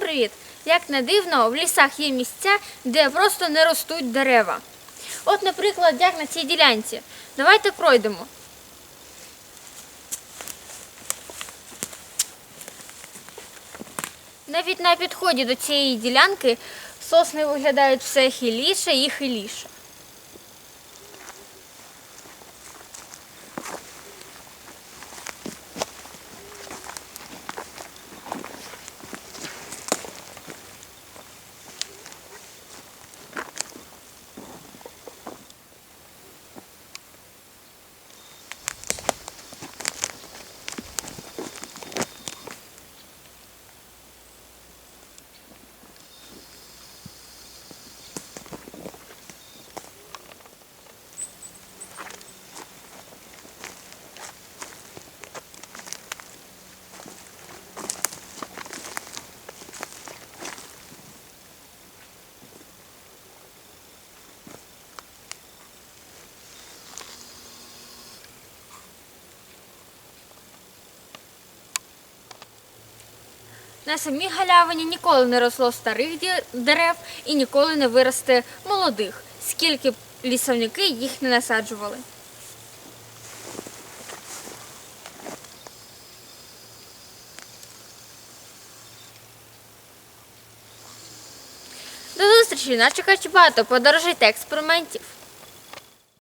привіт! Як не дивно, в лісах є місця, де просто не ростуть дерева. От, наприклад, як на цій ділянці. Давайте пройдемо. Навіть на підході до цієї ділянки сосни виглядають все хиліше і хиліше. На самій галявині ніколи не росло старих дерев і ніколи не виросте молодих, скільки б лісовники їх не насаджували. До зустрічі! Нас чекає багато подорожей та експериментів.